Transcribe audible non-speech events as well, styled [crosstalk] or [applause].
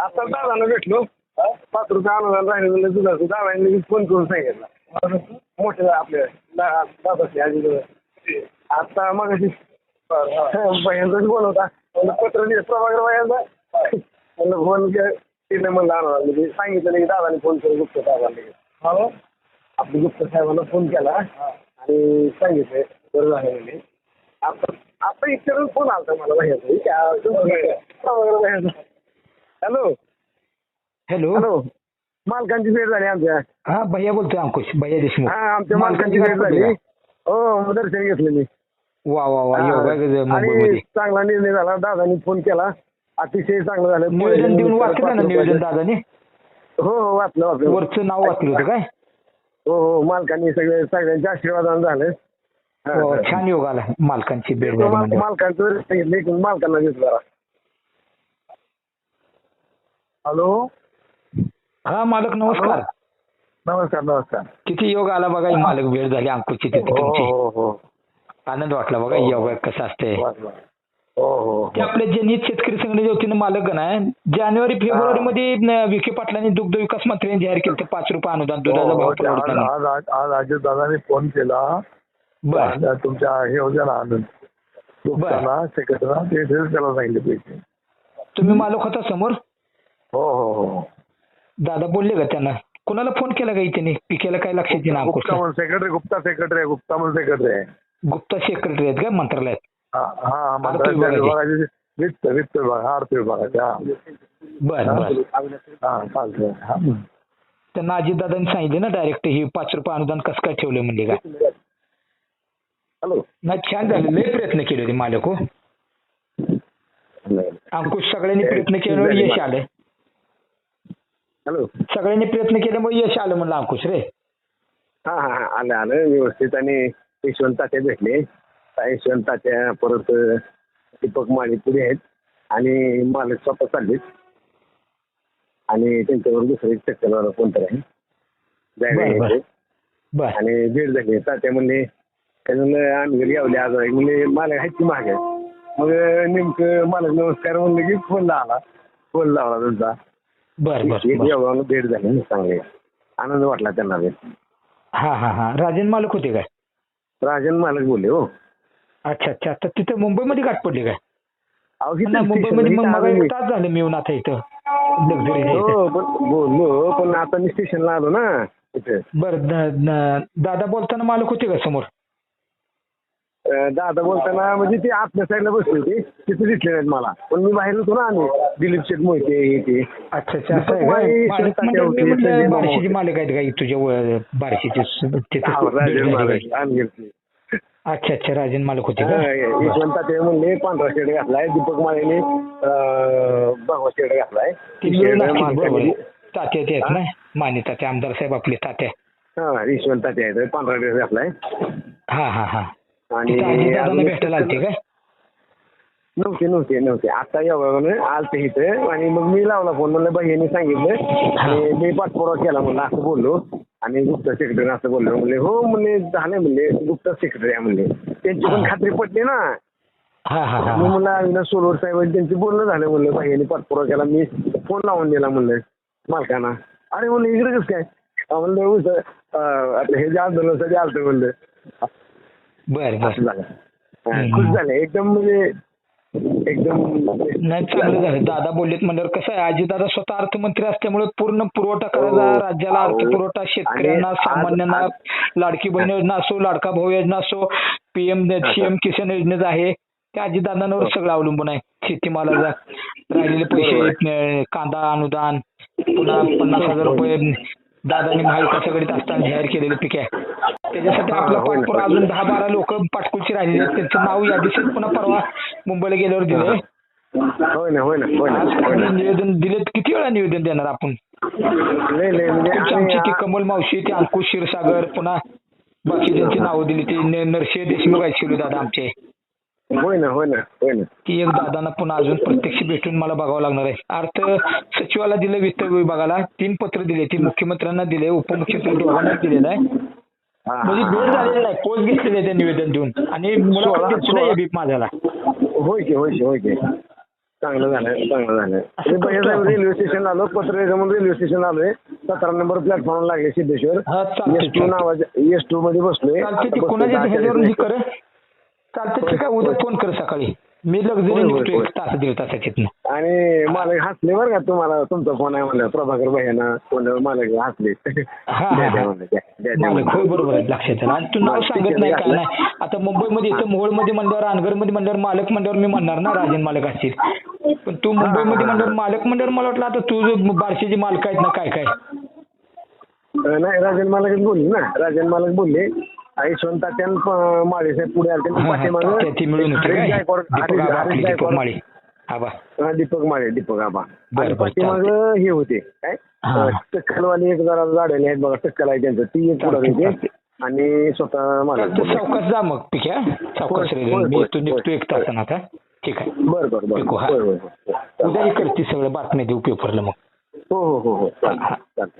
आता दादाला भेटलो. पाच रुपये अनुदान राहिले फोन करून सांगितलं. मोठे आपले दा- दादाचे आजी. आता मग बहिणचाच फोन होता. म्हणलं पत्र दिलं प्रभाकर बायांचा म्हणलं फोन तिने म्हणलं अनुदान म्हणजे सांगितलं की दादाने फोन करून गुप्त साहेबांना. आपले गुप्त साहेबांना फोन केला. आणि सांगितलं बरं झालं म्हणजे आता आता इतक्यातच फोन आलता मला बाहेरचा हॅलो. हॅलो. हॅलो. मालकांची भेट झाली आमच्या. हा भैया बोलतोय अंकुश भैया देशमुख. हा आमच्या मालकांची भेट झाली. हो दर्शन घेतलं मी. वा वा वा योगा आणि मुंबईमध्ये? चांगला निर्णय झाला. दादानी फोन केला. अतिशय चांगलं झालं. निवेदन देऊन वाचलं ना निवेदन दादाने? हो हो वाचलं वाचलं. वरचं नाव वाचलं होतं काय? हो हो मालकांनी सगळे सगळ्यांच्या आशीर्वादानं झालं. हा. छान योग आला मालकांची भेट झाली माल- म्हणजे मालकांचं सांगितलं मालकांना घेतलं हॅलो? हा मालक नमस्कार. नमस्कार नमस्कार. किती योग आला बघा मालक भेट झाली अंकुशची तिथे हो तुमची. हो हो. आनंद वाटला बघा. योग कसं वाचलं. हो हो. ते आपले जनहित शेतकरी संघटनेच्या वतीनं मालक गण आहे जानेवारी फेब्रुवारी मध्ये विखे पाटलांनी दुग्ध विकास मंत्र्यांनी जाहीर केलं पाच रुपये अनुदान दुधाचा भाव परवडताना. आज अजित दादाने फोन केला. बर. तुमच्या हे होत्या ना आनंद. सेक्रेटरीला ते सांगितले पैसे. तुम्ही मालक होता समोर? हो हो हो. दादा बोलले का त्यांना? कोणाला फोन केला का त्याने पिकेला काय लक्षात येईना गुप्ता म्हणून सेक्रेटरी गुप्ता सेक्रेटरी आहे गुप्ता म्हणून सेक्रेटरी आहे. गुप्ता सेक्रेटरी आहेत का मंत्रालयात? हा हा विभागाचे. विभागाचे वित्त वित्त विभाग हा अर्थ विभागाचे हा. बर बर. हा चालतंय. हा. त्यांना अजितदादांनी सांगितले ना डायरेक्ट ही पाच रुपये अनुदान कसं काय ठेवलं म्हणजे का? हॅलो. नाही छान झाले. लय प्रयत्न केले होते मालक हो. अंकुश सगळ्यांनी प्रयत्न केल्यामुळे यश आलं हॅलो. सगळ्यांनी प्रयत्न केल्यामुळे यश आलं म्हणलं अंकुश रे. हा हा हा आलं आलं. व्यवस्थित. आणि यशवंत तात्या भेटले. यशवंत तात्या परत दीपक माळी पुढे आहेत. आणि मालक स्वतः चाललेत. आणि त्यांच्यावर दुसरं एक चक्करवाला कोणतरी आहे. बरं, बरं. जायला बर. आणि भेट झाली. तात्या म्हणले त्याच्यामुळे आम्ही घरी यावले आज. म्हणजे मालक आहेत की मागे? मग नेमकं मालक नमस्कार म्हणलं की फोन लावला. फोन लावला तुमचा बर भेट झाली ना चांगली. आनंद वाटला त्यांना. हा हा हा. राजन मालक होते काय? राजन मालक बोलले हो. अच्छा अच्छा. तर तिथे मुंबईमध्ये गाठ पडली काय? मुंबईमध्ये मग तास झाले मी येऊन आता इथं. हो बोललो पण आता मी स्टेशनला आलो ना बर दादा बोलताना मालक होते का समोर? दादा बोलताना म्हणजे ते आतल्या साईडला बसली होती. तिथे दिसले नाहीत मला. पण मी बाहेर होतो ना आम्ही. दिलीप शेठ मोहिते हे ते. अच्छा अच्छा. असं आहे? मालक म्हणजे मी बार्शीचे मालक आहेत का तुझ्या व- बार्शीचे स- तिथे हा, अच्छा अच्छा. राजन मालक होते का? यशवंत ते म्हणले पांढरा शेड घातलाय. दीपक माळेने अं, भगवा शेड घातलाय. ते शेड मिळून मालकाने- तात्या ते आहेत ना? माने तात्या आमदार साहेब आपले तात्या. हा यशवंत तात्या आहेत. पांढरा ड्रेस घातलाय. हा हा हा. आणि भेटायला आलते नव्हते नव्हते नव्हते. आता योगाने आलते इथं. आणि मग मी लावला फोन. म्हणलं बहिणी सांगितलं. आणि मी पाठपुरावा केला म्हणलं असं बोललो. आणि गुप्ता सेक्रेटरी असं बोललो. म्हणले हो म्हणले झाले म्हणले. गुप्ता सेक्रेटरी आहे म्हणले. त्यांची पण खात्री पटली ना. हा हा हा मी. म्हणलं अविनाश सोलवर साहेब त्यांची बोलणं झालं म्हणलं. बहिणी पाठपुरावा केला. मी फोन लावून दिला म्हणलं मालकांना. अरे म्हणलं इकडे कसं काय? म्हणलं "हो, हे जे आंदोलनासाठी आलतं म्हणलं. असं झालं. हा, हम्म. खुश झाले. एकदम म्हणजे एकदम नाही चांगलं झालं. दादा बोललेत म्हणल्यावर कसं आहे आजीदादा स्वतः अर्थमंत्री असल्यामुळे पूर्ण पुरवठा करायचा हो. राज्याला अर्थपुरवठा शेतकऱ्यांना आणि आज- सामान्यांना लाडकी बहीण योजना असो लाडका भाऊ योजना असो पीएम सीएम किसान योजनेचं आहे. त्या आजीदादांवर सगळं अवलंबून आहे. शेतीमालाचा राहिलेले पैसे कांदा अनुदान पुन्हा पन्नास हजार रुपये दादांनी महाविकास आघाडीत असताना जाहीर केलेले पीक आहे. त्याच्यासाठी आपला. पाठपुरा अजून दहा बारा लोक पाठकुलची राहिलेली आहेत. त्यांचं नाव यादीशीत पुन्हा परवा मुंबईला गेल्यावर दिले होय ना होय ना होय ना निवेदन दिले किती वेळा निवेदन देणार आपण? म्हणजे आमची ती कमल मावशी ती अंकुश क्षीरसागर पुन्हा बाकी ज्यांची नावं दिली ती नरसिंह देशमुख शिलू दादा आमचे. होय ना होय ना होय ना. ती एक दादांना पुन्हा अजून प्रत्यक्ष भेटून मला बघावं लागणार आहे. अर्थ सचिवाला दिलं वित्त विभागाला तीन पत्र दिले ती मुख्यमंत्र्यांना दिले उपमुख्यमंत्री दोघांना दिलेलं आहे. म्हणजे भेट झालेली नाही. पोच घेतलेले आहे ते निवेदन देऊन? आणि मुलाखत. एबी माझ्याला. होय की होय की होय की. चांगलं झालं चांगलं झालं. रेल्वे स्टेशन आलो पत्र म्हणून रेल्वे स्टेशन आलोय. सतरा नंबर प्लॅटफॉर्म लागले सिद्धेश्वर. एस टू नावाच्या एस टू मध्ये बसलोय. कोणाच्या चालते ठीक आहे. उद्या फोन कर सकाळी. मी लक्झरी होय, होय, निघतो होय. एक तास दीड तासाच्यातनं आणि मालक हसले बरं का तुम्हाला? तुमचा फोन आहे म्हणलं प्रभाकर भैयाना म्हणलं मालक हसले? [laughs] हा, द्या, हा. द्या म्हणलं, द्या, द्या, द्या मालक होय म्हणलं. बरोबर आहे लक्षात आलं आणि तू नाव सांगत नाही काय नाही. आता मुंबईमध्ये इथं मोहोळमध्ये म्हणल्यावर रानगरमध्ये म्हणल्यावर मालक म्हणल्यावर मी म्हणणार ना राजन मालक असतील. पण तू मुंबईमध्ये म्हणल्यावर मालक म्हणल्यावर मला वाटलं आता तू जो बारशेची मालक आहेत ना काय काय? अं, नाही राजन मालकच बोलले ना. राजन मालक बोलले. यशवंत तात्यान माळे साहेब पुढे आले हा, हा, त्या- ती मिळून होती काय? दीपक आबा हरीश दीपक गायकवाड माळी. आबा. हा, दीपक माळे दीपक आबा. बरं, आणि बरं, पाठीमाग हे होते. काय? हा. अं, टक्कलवाली एक जरा झाडेले आहेत बघा टक्कल आहे त्यांचं. ती एक पुढे चालतंय, होते. चालतंय. आणि स्वतः चालतं, बोलले. सावकाश जा मग ठीक आहे होय, रे होय, मी होय, तू निघतो होय. एक तासानं आता. ठीक आहे. बरं बरं बरं. हा. होय होय होय. उद्याही करते सगळं बातम्या देऊ पेपरला मग. हो हो हो हो. चालतंय चालतंय.